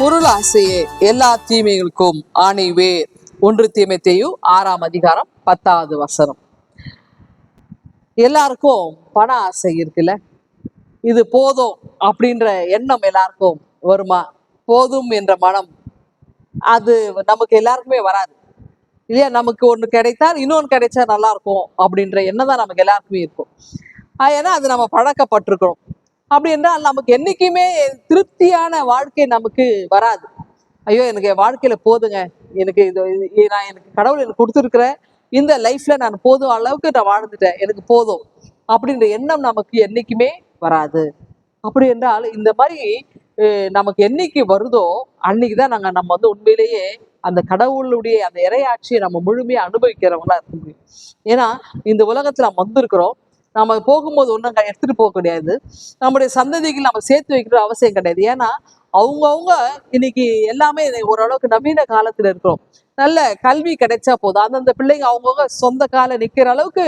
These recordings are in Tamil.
பொருளாசையே எல்லா தீமைகளுக்கும் ஆணைவே. ஒன்று தீமைத்தையு ஆறாம் அதிகாரம் பத்தாவது வசனம். எல்லாருக்கும் பண ஆசை இருக்குல்ல? இது போதும் அப்படின்ற எண்ணம் எல்லாருக்கும் வருமா? போதும் என்ற மனம் அது நமக்கு எல்லாருக்குமே வராது. இல்லையா? நமக்கு ஒன்று கிடைத்தால் இன்னொன்று கிடைச்சா நல்லா இருக்கும் அப்படின்ற எண்ணம் தான் நமக்கு எல்லாருக்குமே இருக்கும். ஆஹ் ஏன்னா அது நம்ம பழக்கப்பட்டிருக்கிறோம். அப்படி என்றால் நமக்கு என்னைக்குமே திருப்தியான வாழ்க்கை நமக்கு வராது. ஐயோ எனக்கு என் வாழ்க்கையில போதுங்க. எனக்கு இது நான் எனக்கு கடவுள் எனக்கு கொடுத்துருக்குற இந்த லைஃப்ல நான் போதும் அளவுக்கு நான் வாழ்ந்துட்டேன். எனக்கு போதும். அப்படின்ற எண்ணம் நமக்கு என்னைக்குமே வராது. அப்படி என்றால் இந்த மாதிரி நமக்கு என்னைக்கு வருதோ அன்னைக்கு தான் நாங்கள் நம்ம வந்து உண்மையிலேயே அந்த கடவுளுடைய அந்த இறையாட்சியை நம்ம முழுமையாக அனுபவிக்கிறவங்களா இருக்க முடியும். ஏன்னா இந்த உலகத்தில் நம்ம வந்திருக்கிறோம். நம்ம போகும்போது ஒன்றும் எடுத்துட்டு போக கிடையாது நம்முடைய சந்ததிகள் நம்ம சேர்த்து வைக்கிற அவசியம் கிடையாது. ஏன்னா அவங்கவுங்க இன்னைக்கு எல்லாமே ஓரளவுக்கு நவீன காலத்துல இருக்கிறோம். நல்ல கல்வி கிடைச்சா போதும். அந்தந்த பிள்ளைங்க அவங்கவுங்க சொந்த கால நிக்கிற அளவுக்கு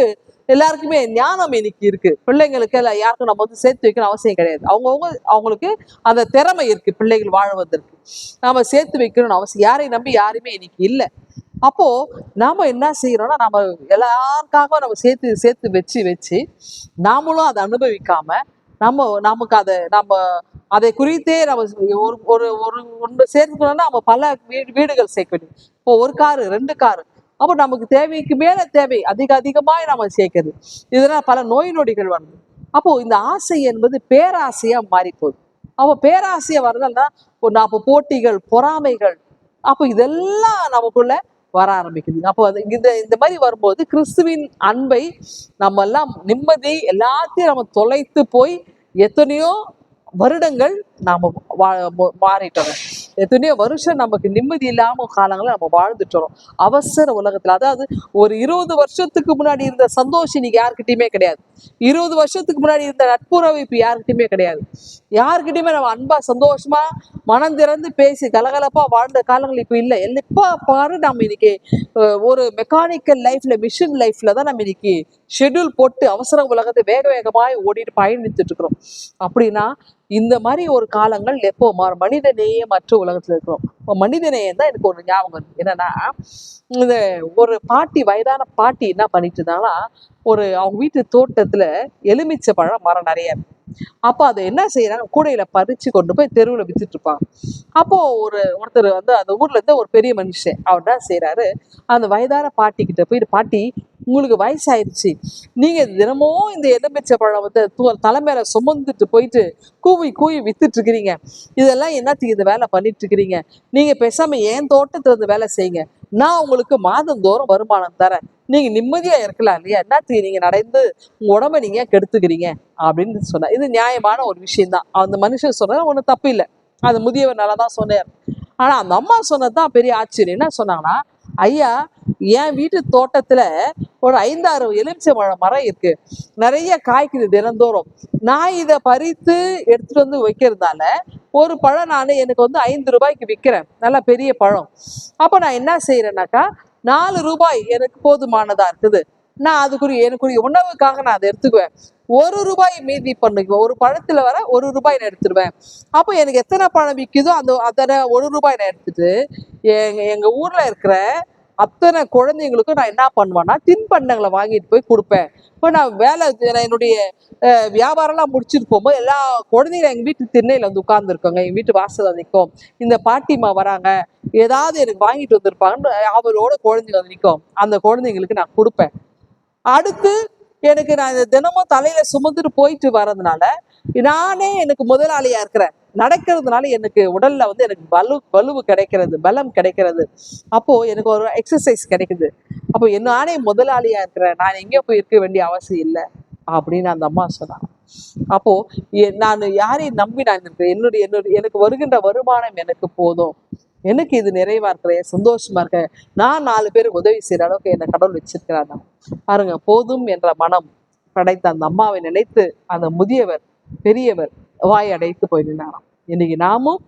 எல்லாருக்குமே ஞானம் இன்னைக்கு இருக்கு. பிள்ளைங்களுக்கு எல்லாம் யாருக்கும் நம்ம வந்து சேர்த்து வைக்கணும் அவசியம் கிடையாது. அவங்கவுங்க அவங்களுக்கு அந்த திறமை இருக்கு. பிள்ளைகள் வாழ்வதற்கு. நாம சேர்த்து வைக்கணும்னு அவசியம். யாரையும் நம்பி யாருமே இன்னைக்கு இல்லை. அப்போ நாம என்ன செய்யறோம்னா நம்ம எல்லாருக்காகவும் நம்ம சேர்த்து சேர்த்து வச்சு வச்சு நாமளும் அதை அனுபவிக்காம நம்ம நமக்கு அதை நம்ம அதை குறித்தே நம்ம ஒரு ஒரு ஒரு ஒன்று சேர்த்துக்கணும்னா நம்ம பல வீடு வீடுகள் சேர்க்க வேண்டியது இப்போ ஒரு காரு ரெண்டு காரு. அப்போ நமக்கு தேவைக்கு மேலே தேவை அதிக அதிகமாக நம்ம சேர்க்கறது. இதனால் பல நோய் நொடிகள் வருது அப்போ இந்த ஆசை என்பது பேராசையாக மாறி போகுது அப்போ பேராசையா வருதுன்னா நாம் போட்டிகள் பொறாமைகள் அப்போ இதெல்லாம் நமக்குள்ள வர ஆரம்பிக்குது. அப்போ அது இந்த இந்த மாதிரி வரும்போது கிறிஸ்துவின் அன்பை நம்ம எல்லாம் நிம்மதி எல்லாத்தையும் நம்ம தொலைத்து போய் எத்தனையோ வருடங்கள் நாம வா- மாறிட்டோம். எத்தனையோ வருஷம் நமக்கு நிம்மதி இல்லாம காலங்களை நம்ம வாழ்ந்துட்டுறோம் அவசர உலகத்துல. அதாவது ஒரு இருபது வருஷத்துக்கு முன்னாடி இருந்த சந்தோஷம் இன்னைக்கு யாருக்கிட்டையுமே கிடையாது. இருபது வருஷத்துக்கு முன்னாடி இருந்த நட்புறவு இப்போ யாருக்கிட்டையுமே கிடையாது. யாருக்கிட்டையுமே நம்ம அன்பா சந்தோஷமா மனம் திறந்து பேசி கலகலப்பா வாழ்ந்த காலங்கள் இப்ப இல்லை. எப்போ பாரு நம்ம இன்னைக்கு ஒரு மெக்கானிக்கல் லைஃப்ல மிஷின் லைஃப்ல தான் நம்ம இன்னைக்கு ஷெட்யூல் போட்டு அவசர உலகத்தை வேக வேகமாய் ஓடிட்டு பயணித்துட்டு இருக்கிறோம். அப்படின்னா இந்த மாதிரி ஒரு காலங்கள் எப்போ மாறும்? மனித நேயமற்ற உலகத்துல இருக்கிறோம். இப்போ மனித நேயம் தான் எனக்கு ஒரு ஞாபகம் வருது. என்னன்னா இந்த ஒரு பாட்டி வயதான பாட்டி என்ன பண்ணிட்டு இருந்தாங்கன்னா ஒரு அவங்க வீட்டு தோட்டத்துல எலுமிச்சை பழம் மரம் நிறைய இருக்கு. அப்போ அதை என்ன செய்யறாங்க கூடையில பறிச்சு கொண்டு போய் தெருவில் வித்துட்டு இருப்பாங்க. அப்போ ஒரு ஒருத்தர் வந்து அந்த ஊர்ல இருந்து ஒரு பெரிய மனுஷன் அவர் என்ன செய்யறாரு அந்த வயதான பாட்டி கிட்ட போய் பாட்டி உங்களுக்கு வயசாயிருச்சு. நீங்கள் தினமும் இந்த எலுமிச்சை பழம் வந்து தலைமையில சுமந்துட்டு போயிட்டு கூவி கூவி வித்துட்டு இருக்கிறீங்க இதெல்லாம் என்னத்துக்கு இந்த வேலை பண்ணிட்டு இருக்கிறீங்க நீங்கள் பேசாமல் என் தோட்டத்தில் இருந்து வேலை செய்யுங்க. நான் உங்களுக்கு மாதந்தோறும் வருமானம் தரேன். நீங்க நிம்மதியா இருக்கலாம் இல்லையா? என்னத்துக்கு நீங்க நடந்து உங்க உடம்ப நீங்க ஏன் கெடுத்துக்கிறீங்க? அப்படின்னு சொன்னா இது நியாயமான ஒரு விஷயம் தான் அந்த மனுஷன் சொன்னது ஒன்றும் தப்பு இல்லை. அது முதியவர் நல்லா தான் சொன்னார். ஆனா அந்த அம்மா சொன்னதுதான் பெரிய ஆச்சரியம். என்ன சொன்னாங்கன்னா ஐயா என் வீட்டு தோட்டத்துல ஒரு ஐந்தாறு எலுமிச்சை பழம் மரம் இருக்கு. நிறைய காய்க்குது தினந்தோறும். நான் இதை பறித்து எடுத்துட்டு வந்து வைக்கிறதுனால ஒரு பழம் நான் எனக்கு வந்து ஐந்து ரூபாய்க்கு விற்கிறேன் நல்ல பெரிய பழம். அப்போ நான் என்ன செய்யறேன்னாக்கா நாலு ரூபாய் எனக்கு போதுமானதா இருக்குது. நான் அதுக்குரிய எனக்குரிய உணவுக்காக நான் அதை எடுத்துக்குவேன். ஒரு ரூபாய் மீதி பண்ணுக்குவேன் ஒரு பழத்துல வர ஒரு ரூபாய் நான் எடுத்துடுவேன் அப்போ எனக்கு எத்தனை பழம் விற்குதோ அந்த அத்தனை ஒரு ரூபாய் நான் எடுத்துட்டு எங்க எங்க ஊர்ல இருக்கிற அத்தனை குழந்தைங்களுக்கும் நான் என்ன பண்ணுவேன்னா தின்பண்டங்களை வாங்கிட்டு போய் கொடுப்பேன். இப்போ நான் வேலை என்னுடைய அஹ், வியாபாரம்லாம் முடிச்சுட்டு போகும்போது எல்லா குழந்தைங்களும் எங்கள் வீட்டு திண்ணையில் வந்து உட்காந்துருக்கோங்க எங்கள் வீட்டு வாசல் நிற்கும் இந்த பாட்டிமா வராங்க. ஏதாவது எனக்கு வாங்கிட்டு வந்திருப்பாங்கன்னு அவரோட குழந்தைங்க வந்து நிற்கும் அந்த குழந்தைங்களுக்கு நான் கொடுப்பேன். அடுத்து எனக்கு நான் இந்த தினமும் தலையில சுமந்துட்டு போயிட்டு வர்றதுனால நானே எனக்கு முதலாளியா இருக்கிறேன். நடக்கிறதுனால எனக்கு உடல்ல வந்து எனக்கு வலு வலுவு கிடைக்கிறது பலம் கிடைக்கிறது. அப்போ எனக்கு ஒரு எக்ஸசைஸ் கிடைக்குது. அப்போ என்ன நானே முதலாளியா இருக்கிறேன். நான் எங்கேயும் போய் இருக்க வேண்டிய அவசியம் இல்லை அப்படின்னு அந்த அம்மா சொன்னாங்க. அப்போ எ- நான் யாரையும் நம்பி நான் இருக்கிறேன் என்னுடைய என்னுடைய எனக்கு வருகின்ற வருமானம் எனக்கு போதும். எனக்கு இது நிறைவா இருக்கிறேன் சந்தோஷமா இருக்கேன் நான் நாலு பேருக்கு உதவி செய்யற அளவுக்கு என்னை கடவுள் வச்சிருக்கிறாங்க பாருங்க போதும் என்ற மனம் படைத்த அந்த அம்மாவை நினைத்து அந்த முதியவர் பெரியவர் வாய் அடைத்து போய் நின்றாராம் இன்னைக்கு நாமும்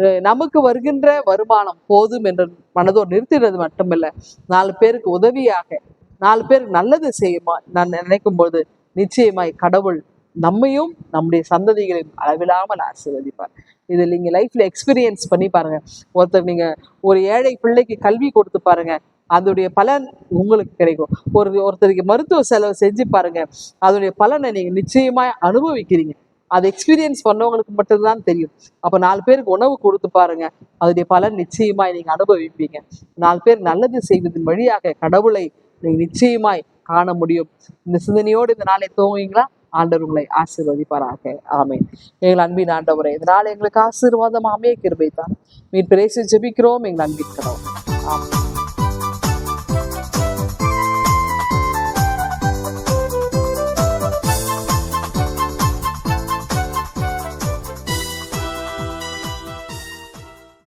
அஹ், நமக்கு வருகின்ற வருமானம் போதும் என்று மனதோடு நிறுத்திடுறது மட்டுமில்ல நாலு பேருக்கு உதவியாக நாலு பேருக்கு நல்லது செய்யுமா நான் நினைக்கும் போது நிச்சயமாய் கடவுள் நம்மையும் நம்முடைய சந்ததிகளையும் அளவில்லாமல் ஆசீர்வதிப்பார். இதை நீங்கள் லைஃப்ல எக்ஸ்பீரியன்ஸ் பண்ணி பாருங்க. ஒருத்தர் நீங்க ஒரு ஏழை பிள்ளைக்கு கல்வி கொடுத்து பாருங்க. அதோடைய பலன் உங்களுக்கு கிடைக்கும். ஒரு ஒருத்தருக்கு மருத்துவ செலவு செஞ்சு பாருங்க. அதோடைய பலனை நீங்க நிச்சயமா அனுபவிக்கிறீங்க. அதை எக்ஸ்பீரியன்ஸ் பண்ணவங்களுக்கு மட்டும்தான் தெரியும். அப்போ நாலு பேருக்கு உணவு கொடுத்து பாருங்க. அதோடைய பலன் நிச்சயமாய் நீங்கள் அனுபவிப்பீங்க. நாலு பேர் நல்லது செய்வதன் வழியாக கடவுளை நீங்கள் நிச்சயமாய் காண முடியும். இந்த சிந்தனையோடு இந்த நாளை தூங்குவீங்களா ஆண்டவர் உங்களை ஆசீர்வதிப்பாராக. ஆமே எங்கள் அன்பின் ஆண்டவரே இந்த எங்களுக்கு ஆசீர்வாதம் அமைய கிருபை தான் மீன் பிரேசி ஜெபிக்கிறோம் எங்கள் அன்பின் கடவுள் ஆமாம்